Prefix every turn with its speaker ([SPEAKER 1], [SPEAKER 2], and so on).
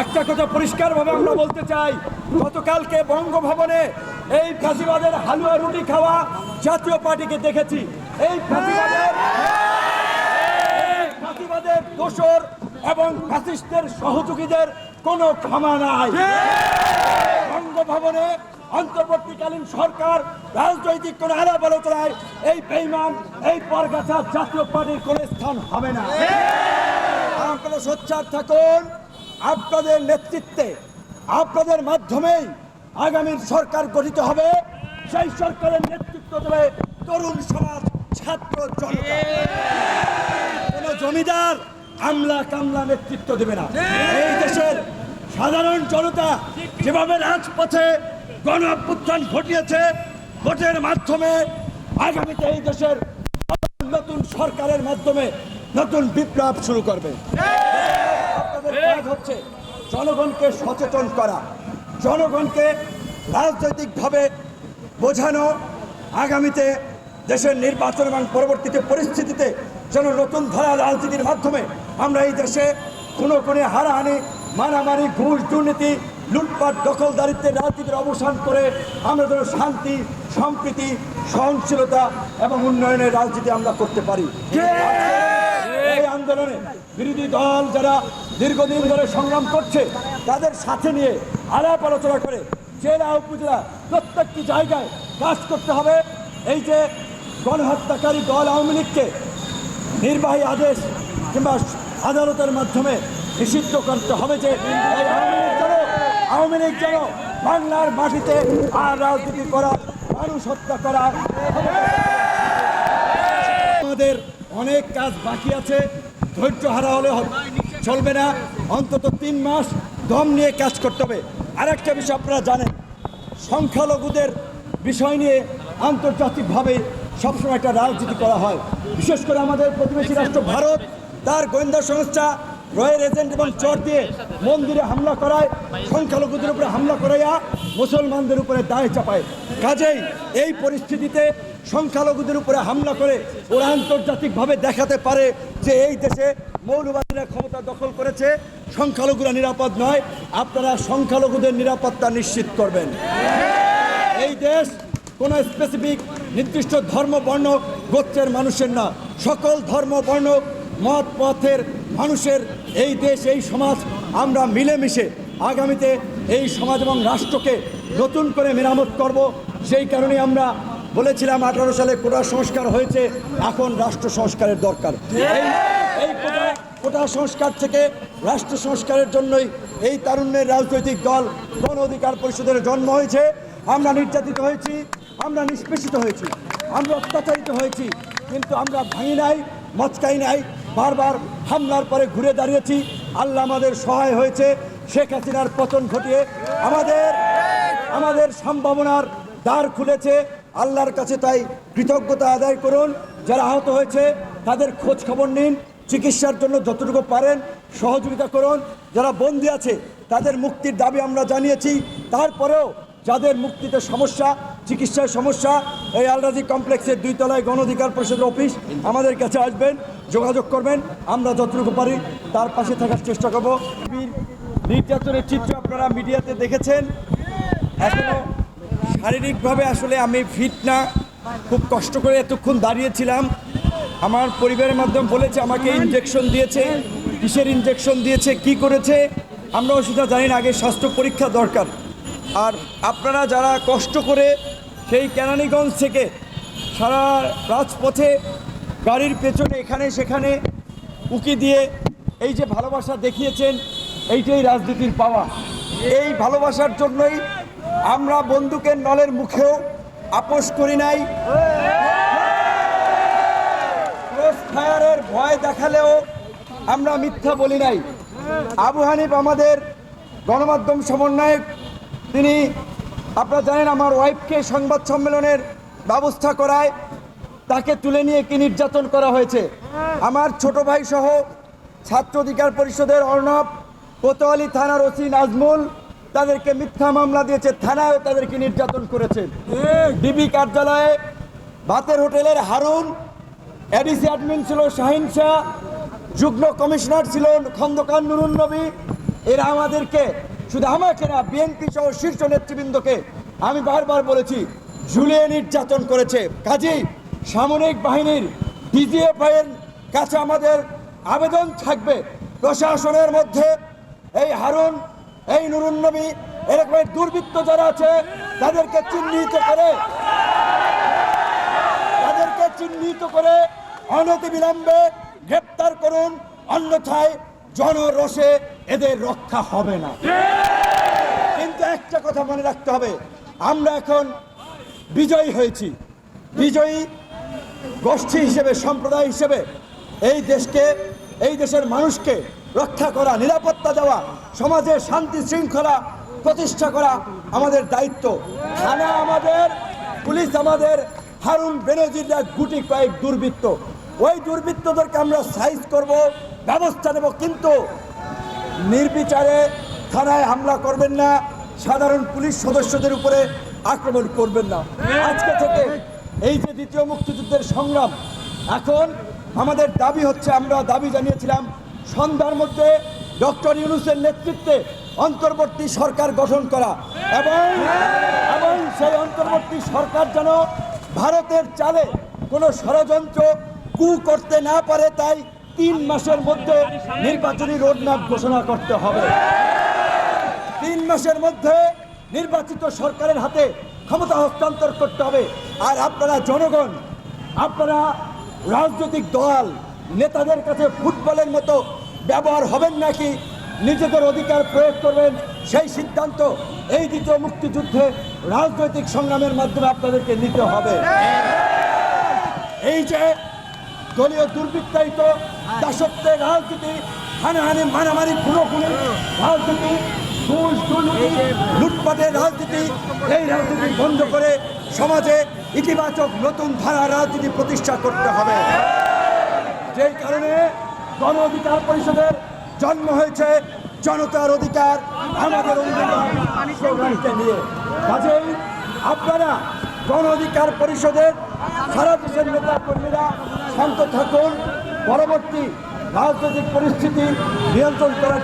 [SPEAKER 1] একটা কথা পরিষ্কারভাবে আমরা বলতে চাই গতকালকে বঙ্গভবনে এই ফাঁসিবাদের হালুয়া রুটি খাওয়া জাতীয় পার্টিকে দেখেছি। এই ফাঁসিবাদের ফাঁসিবাদের দোসর এবং ফ্যাসিস্টদের সহযোগীদের কোনো ক্ষমা নাই। বঙ্গভবনে অন্তর্বর্তীকালীন সরকার রাজনৈতিক কোন আলাপ আলোচনায় এই বেইমান এই পরগাছা জাতীয় পার্টির কোন স্থান হবে না। আপনারা সোচ্চার থাকুন। আপনাদের নেতৃত্বে, আপনাদের মাধ্যমেই আগামীর সরকার গঠিত হবে। সেই সরকারের নেতৃত্ব দেবে তরুণ সমাজ, ছাত্র জনতা। কোন জমিদার আমলা কামলা নেতৃত্ব দেবে না। এই দেশের সাধারণ জনতা যেভাবে রাজপথে গণ অভ্যুত্থান ঘটিয়েছে, ভোটের মাধ্যমে আগামীতে এই দেশের নতুন সরকারের মাধ্যমে নতুন বিপ্লব শুরু করবে। আপনাদের কাজ হচ্ছে জনগণকে সচেতন করা। জনগণকে রাজনৈতিকভাবে বোঝানো, আগামীতে দেশের নির্বাচন এবং পরবর্তীতে পরিস্থিতিতে যেন নতুন ধারা রাজনীতির মাধ্যমে আমরা এই দেশে কোনো কোনো হারাহানি, মারামারি, ঘুষ, দুর্নীতি, লুটপাট দখলদারিত্বের রাজনীতির অবসান করে আমরা যেন শান্তি, সম্প্রীতি, সহনশীলতা এবং উন্নয়নের রাজনীতি আমরা করতে পারি। আন্দোলনে বিরোধী দল যারা দীর্ঘদিন ধরে সংগ্রাম করছে, তাদের সাথে নিয়ে আলাপ আলোচনা করে জেলা উপজেলা প্রত্যেকটি জায়গায় কাজ করতে হবে। এই যে গণহত্যাকারী দল আওয়ামী লীগকে নির্বাহী আদেশ কিংবা আদালতের মাধ্যমে নিষিদ্ধ করতে হবে যে আওয়ামী লীগ যেন বাংলার মাটিতে আর রাজনীতি করা, মানুষ হত্যা করা। আমাদের অনেক কাজ বাকি আছে। ধৈর্য হারা হলে চলবে না। অন্তত তিন মাস দম নিয়ে কাজ করতে হবে। আরেকটা বিষয় আপনারা জানেন, সংখ্যালঘুদের বিষয় নিয়ে আন্তর্জাতিকভাবে সবসময় একটা রাজনীতি করা হয়। বিশেষ করে আমাদের প্রতিবেশী রাষ্ট্র ভারত, তার গোয়েন্দা সংস্থা রয়্যাল এজেন্ট এবং চর দিয়ে মন্দিরে হামলা করায়, সংখ্যালঘুদের উপরে হামলা করাইয়া মুসলমানদের উপরে দায় চাপায়। কাজেই এই পরিস্থিতিতে সংখ্যালঘুদের উপরে হামলা করে ওরা আন্তর্জাতিকভাবে দেখাতে পারে যে এই দেশে মৌলবাদীরা ক্ষমতা দখল করেছে। সংখ্যালঘুরা নিরাপদ নয়, আপনারা সংখ্যালঘুদের নিরাপত্তা নিশ্চিত করবেন। এই দেশ কোনো স্পেসিফিক নির্দিষ্ট ধর্ম, বর্ণ, গোত্রের মানুষের না। সকল ধর্ম, বর্ণ, মত, পথের মানুষের এই দেশ, এই সমাজ আমরা মিলেমিশে আগামীতে এই সমাজ এবং রাষ্ট্রকে নতুন করে মেরামত করব। সেই কারণে আমরা বলেছিলাম আঠারো সালে কোটা সংস্কার হয়েছে, এখন রাষ্ট্র সংস্কারের দরকার। এই কোটা সংস্কার থেকে রাষ্ট্র সংস্কারের জন্যই এই তারুণ্যের রাজনৈতিক দল গণ অধিকার পরিষদের জন্ম হয়েছে। আমরা নির্যাতিত হয়েছি, আমরা নিষ্পেষিত হয়েছি, আমরা অত্যাচারিত হয়েছি, কিন্তু আমরা ভাঙি নাই, মচকাই নাই, বারবার হামলার পরে ঘুরে দাঁড়িয়েছি। আল্লাহ আমাদের সহায় হয়েছে, শেখ হাসিনার পতন ঘটিয়ে আমাদের আমাদের সম্ভাবনার দ্বার খুলেছে। আল্লাহর কাছে তাই কৃতজ্ঞতা আদায় করুন। যারা আহত হয়েছে, তাদের খোঁজ খবর নিন। চিকিৎসার জন্য যতটুকু পারেন, সহযোগিতা করুন। যারা বন্দি আছে, তাদের মুক্তির দাবি আমরা জানিয়েছি। তারপরেও যাদের মুক্তিতে সমস্যা চিকিৎসার সমস্যা, এই আলরাজি কমপ্লেক্সের দুই তলায় গণ অধিকার পরিষদের অফিস আমাদের কাছে আসবেন, যোগাযোগ করবেন। আমরা যতটুকু পারি তার পাশে থাকার চেষ্টা করব। নির্যাতনের চিত্র আপনারা মিডিয়াতে দেখেছেন। এখনও শারীরিকভাবে আসলে আমি ফিট না। খুব কষ্ট করে এতক্ষণ দাঁড়িয়েছিলাম। আমার পরিবারের মাধ্যমে বলেছে, আমাকে ইনজেকশন দিয়েছে। কিসের ইনজেকশন দিয়েছে, কি করেছে আমরাও সেটা জানি না, আগে স্বাস্থ্য পরীক্ষা দরকার। আর আপনারা যারা কষ্ট করে সেই কেরানীগঞ্জ থেকে সারা রাজপথে গাড়ির পেছনে এখানে সেখানে উকি দিয়ে এই যে ভালোবাসা দেখিয়েছেন, এইটাই রাজনীতির পাওয়া। এই ভালোবাসার জন্যই আমরা বন্দুকের নলের মুখেও আপোষ করি নাই। ফায়ারের ভয় দেখালেও আমরা মিথ্যা বলি নাই। আবু হানিফ আমাদের গণমাধ্যম সমন্বয়ক। তিনি, আপনারা জানেন আমার ওয়াইফকে সংবাদ সম্মেলনের ব্যবস্থা করায় তাকে তুলে নিয়ে কি নির্যাতন করা হয়েছে। আমার ছোট ভাই সহ ছাত্র অধিকার পরিষদের অর্ণব, কোতোয়ালি থানার ওসি নাজমুল তাদেরকে মিথ্যা মামলা দিয়েছে থানায় তাদেরকে নির্যাতন করেছে। ডিবি কার্যালয়ে ভাতের হোটেলের হারুন, এডিসি অ্যাডমিন ছিল শাহিন শাহ, যুগ্ম কমিশনার ছিলেন খন্দকার নুরুন নবী। এরা আমাদেরকে শুধু আমাকে না, বিএনপি সহ শীর্ষ নেতৃবৃন্দকে আমি বারবার বলেছি, ঝুলিয়ে নির্যাতন করেছে। কাজেই সামরিক বাহিনীর ডিজিএফ এর কাছে আমাদের আবেদন থাকবে। প্রশাসনের মধ্যে এই হারুন এই নুরুন নবী এরকমের দুর্বৃত্ত যারা আছে, তাদেরকে চিহ্নিত করে, তাদেরকে চিহ্নিত করে অনতিবিলম্বে গ্রেপ্তার করুন, অন্যথায় জনরোষে এদের রক্ষা হবে না। কিন্তু একটা কথা মনে রাখতে হবে, আমরা এখন বিজয়ী হয়েছি। বিজয়ী গোষ্ঠী হিসেবে, সম্প্রদায় হিসেবে এই দেশকে, এই দেশের মানুষকে রক্ষা করা, নিরাপত্তা দেওয়া, সমাজের শান্তি শৃঙ্খলা প্রতিষ্ঠা করা আমাদের দায়িত্ব। থানা আমাদের, পুলিশ আমাদের, হারুন বেনজিররা গুটি কয়েক দুর্বৃত্ত। ওই দুর্বৃত্তদেরকে আমরা সাইজ করব, ব্যবস্থা নেব, কিন্তু নির্বিচারে থানায় হামলা করবেন না, সাধারণ পুলিশ সদস্যদের উপরে আক্রমণ করবেন না। আজকে থেকে এই যে দ্বিতীয় মুক্তিযুদ্ধের সংগ্রাম, এখন আমাদের দাবি হচ্ছে, আমরা দাবি জানিয়েছিলাম সন্ধ্যার মধ্যে ডক্টর ইউনুসের নেতৃত্বে অন্তর্বর্তী সরকার গঠন করা এবং এবং সেই অন্তর্বর্তী সরকার যেন ভারতের চালে কোনো ষড়যন্ত্র কু করতে না পারে, তাই তিন মাসের মধ্যে নির্বাচনী রোডম্যাপ ঘোষণা করতে হবে। তিন মাসের মধ্যে নির্বাচিত সরকারের হাতে ক্ষমতা হস্তান্তর করতে হবে। আর আপনারা জনগণ, আপনারা রাজনৈতিক দল নেতাদের কাছে ফুটবলের মতো ব্যবহার হবেন নাকি? নিজেদের অধিকার প্রয়োগ করবেন? সেই সিদ্ধান্ত, এই দ্বিতীয় মুক্তিযুদ্ধে রাজনৈতিক সংগ্রামের মাধ্যমে আপনাদেরকে নিতে হবে। এই যে দলীয় দুর্বৃত্তায়িত দাসত্বের রাজনীতি, হানাহানি, মারামারি, খুনোখুনি, রাজনীতি, ঘুষ, দুর্নীতি, লুটপাটের রাজনীতি, এই রাজনীতি বন্ধ করে সমাজে ইতিবাচক নতুন ধারা রাজনীতি প্রতিষ্ঠা করতে হবে। যেই কারণে গণ অধিকার পরিষদের জন্ম হয়েছে জনতার অধিকার, আমাদের অধিকার নিয়ে। আপনারা গণ অধিকার পরিষদের সারা দেশের নেতা কর্মীরা শান্ত থাকুন, পরবর্তী রাজনৈতিক পরিস্থিতি নিয়ন্ত্রণ করার